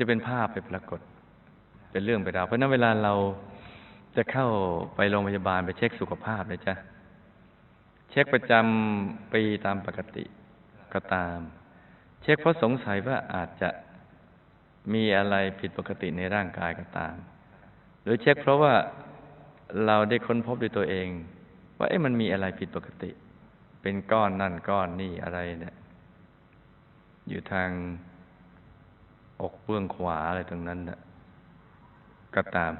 จะเป็นภาพไปปรากฏ เป็นเรื่องไปราวเพราะนั้นเวลาเราจะเข้าไปโรงพยาบาลไปเช็คสุขภาพเลยจ้ะเช็คประจำปีตามปกติก็ตาม เช็คเพราะสงสัยว่าอาจจะมีอะไรผิดปกติในร่างกายก็ตาม หรือเช็คเพราะว่าเราได้ค้นพบด้วยตัวเอง ว่าเอ๊ะมันมีอะไรผิดปกติ เป็นก้อนนั่นก้อนนี่อะไรเนี่ย อยู่ทาง อกเบื้องขวาอะไรตรงนั้นนะก็ตาม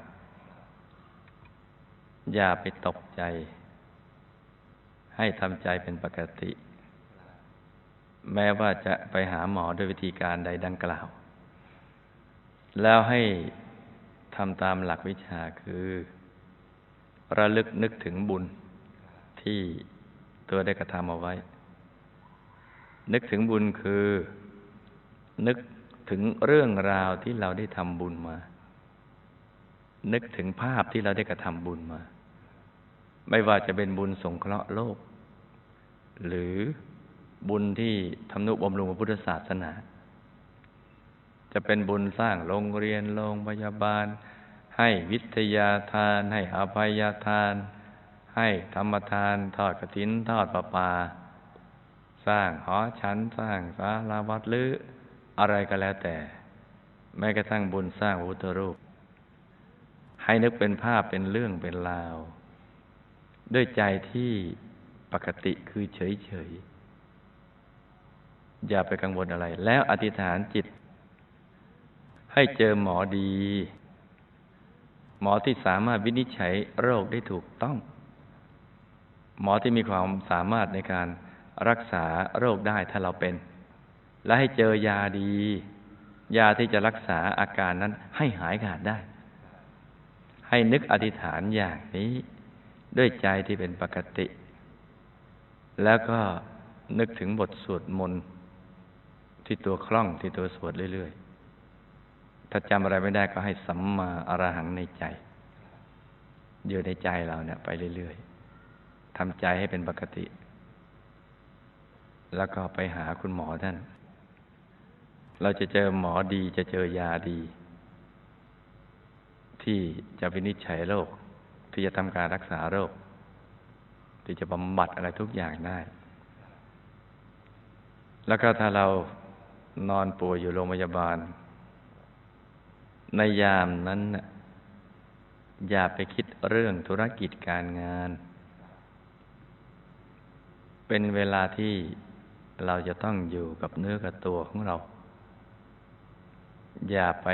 อย่าไปตกใจ ให้ทำใจเป็นปกติ แม้ว่าจะไปหาหมอด้วยวิธีการใดดังกล่าว แล้วให้ทำตามหลักวิชาคือ ระลึกนึกถึงบุญที่ตัวได้กระทำเอาไว้ นึกถึงบุญคือ นึก ถึงเรื่องราวที่เราได้ทำบุญมา นึกถึงภาพที่เราได้กระทำบุญมา ไม่ว่าจะเป็นบุญสงเคราะห์โลก หรือบุญที่ทำนุบำรุงพระพุทธศาสนา จะเป็นบุญสร้างโรงเรียนโรงพยาบาล ให้วิทยาทาน ให้อภัยทาน ให้ธรรมทาน ทอดกระถิน ทอดประปา สร้างหอฉัน สร้างศาลาวัดหรือ อะไรก็แล้วแต่ แม้กระทั่งบุญสร้างพุทธรูป ให้นึกเป็นภาพเป็นเรื่องเป็นราว ด้วยใจที่ปกติคือเฉยเฉยอย่าไปกังวลอะไร แล้วอธิษฐานจิต ให้เจอหมอดี หมอที่สามารถวินิจฉัยโรคได้ถูกต้อง หมอที่มีความสามารถในการรักษาโรคได้ถ้าเราเป็น และให้เจอยาดี ยาที่จะรักษาอาการนั้นให้หายขาดได้ ให้นึกอธิษฐานอย่างนี้ด้วยใจที่เป็นปกติ แล้วก็นึกถึงบทสวดมนต์ที่ตัวคล่องที่ตัวสวดเรื่อยๆ ถ้าจำอะไรไม่ได้ก็ให้สัมมาอรหังในใจ อยู่ในใจเราเนี่ยไปเรื่อยๆทำใจให้เป็นปกติ แล้วก็ไปหาคุณหมอท่าน เราจะเจอหมอดีจะเจอยาดี ที่จะวินิจฉัยโรคที่จะทำการรักษาโรค ที่จะบำบัดอะไรทุกอย่างได้ แล้วก็ถ้าเรานอนป่วยอยู่โรงพยาบาล ในยามนั้นอย่าไปคิดเรื่องธุรกิจการงาน เป็นเวลาที่เราจะต้องอยู่กับเนื้อกับตัวของเรา อย่าไป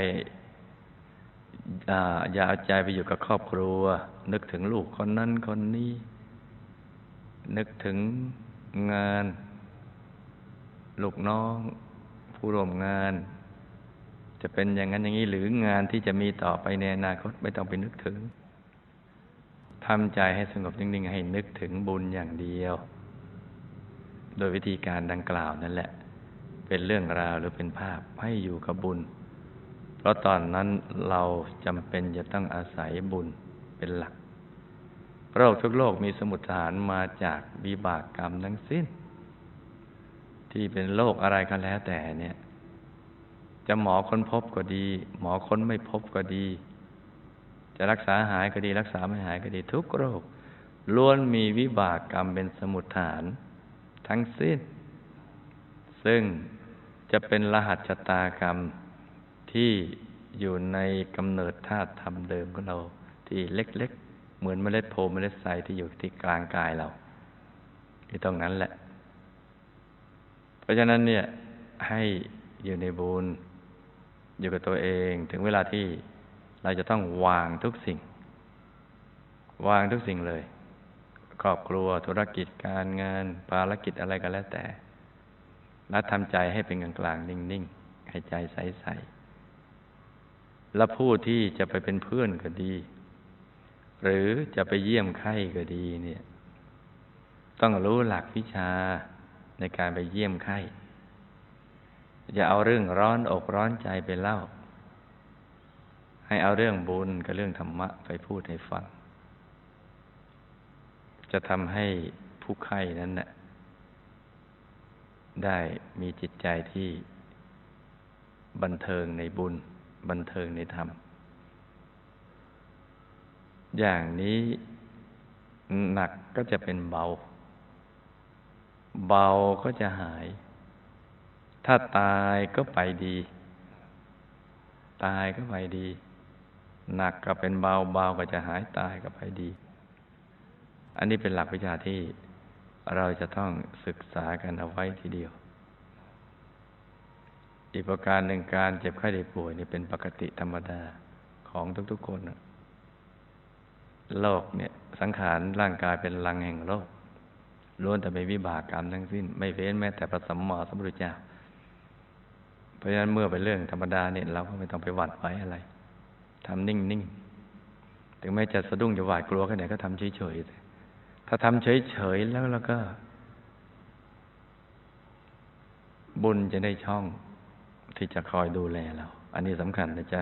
อย่าเอาใจไปอยู่กับครอบครัว นึกถึงลูกคนนั้นคนนี้ นึกถึงงาน ลูกน้อง ผู้ร่วมงาน จะเป็นอย่างนั้นอย่างนี้หรืองานที่จะมีต่อไปในอนาคตไม่ต้องไปนึกถึงทำใจให้สงบนิ่งๆให้นึกถึงบุญอย่างเดียว โดยวิธีการดังกล่าวนั่นแหละ เป็นเรื่องราวหรือเป็นภาพให้อยู่กับบุญ เพราะตอนนั้นเราจำเป็นจะต้องอาศัยบุญเป็นหลักโรคทุกโรคมีสมุทฐานมาจากวิบากกรรมทั้งสิ้น ที่เป็นโรคอะไรก็แล้วแต่เนี่ย จะหมอค้นพบก็ดี หมอค้นไม่พบก็ดี จะรักษาหายก็ดี รักษาไม่หายก็ดีทุกโรคล้วนมีวิบากกรรมเป็นสมุทฐาน ทั้งสิ้น ซึ่งจะเป็นรหัสชะตากรรม ที่อยู่ในกำเนิดธาตุธรรมเดิมของเรา ที่เล็กๆ เหมือนเมล็ดโพเมล็ดใสที่อยู่ที่กลางกายเราที่ตรงนั้นแหละ เพราะฉะนั้นเนี่ยให้อยู่ในบุญอยู่กับตัวเองถึงเวลาที่เราจะต้องวางทุกสิ่ง วางทุกสิ่งเลย ครอบครัวธุรกิจการงานภารกิจอะไรก็แล้วแต่ และทำใจให้เป็นกลางกลางนิ่งๆให้ใจใสๆ และผู้ที่จะไปเป็นเพื่อนก็ดี หรือจะไปเยี่ยมไข้ก็ดีเนี่ย ต้องรู้หลักวิชาในการไปเยี่ยมไข้อย่าเอาเรื่องร้อนอกร้อนใจไปเล่า ให้เอาเรื่องบุญกับเรื่องธรรมะไปพูดให้ฟัง จะทำให้ผู้ไข้นั้นนะ่ะได้มีจิตใจที่บันเทิงในบุญ บันเทิงในธรรม อย่างนี้หนักก็จะเป็นเบา เบาก็จะหาย ถ้าตายก็ไปดี ตายก็ไปดี หนักก็เป็นเบาเบาก็จะหายตายก็ไปดี อันนี้เป็นหลักวิชาที่เราจะต้องศึกษากันเอาไว้ทีเดียว อีกประการหนึ่งการเจ็บไข้ได้ป่วยนี่เป็นปกติธรรมดาของทุกๆคนโลกเนี่ยสังขารร่างกายเป็นลังแห่งโลกล้วนแต่เป็นวิบากกรรมทั้งสิ้น ไม่เว้นแม้แต่พระสัมมาสัมพุทธเจ้าเพราะฉะนั้นเมื่อเป็นเรื่องธรรมดาเนี่ยเราก็ไม่ต้องไปหวั่นไหวอะไรทำนิ่งๆ ถึงแม้จะสะดุ้งจะหวาดกลัวแค่ไหนก็ทำเฉยๆ ถ้าทำเฉยๆ แล้วแล้วก็ บุญจะได้ช่อง ที่จะคอยดูแลเรา อันนี้สำคัญนะจ๊ะ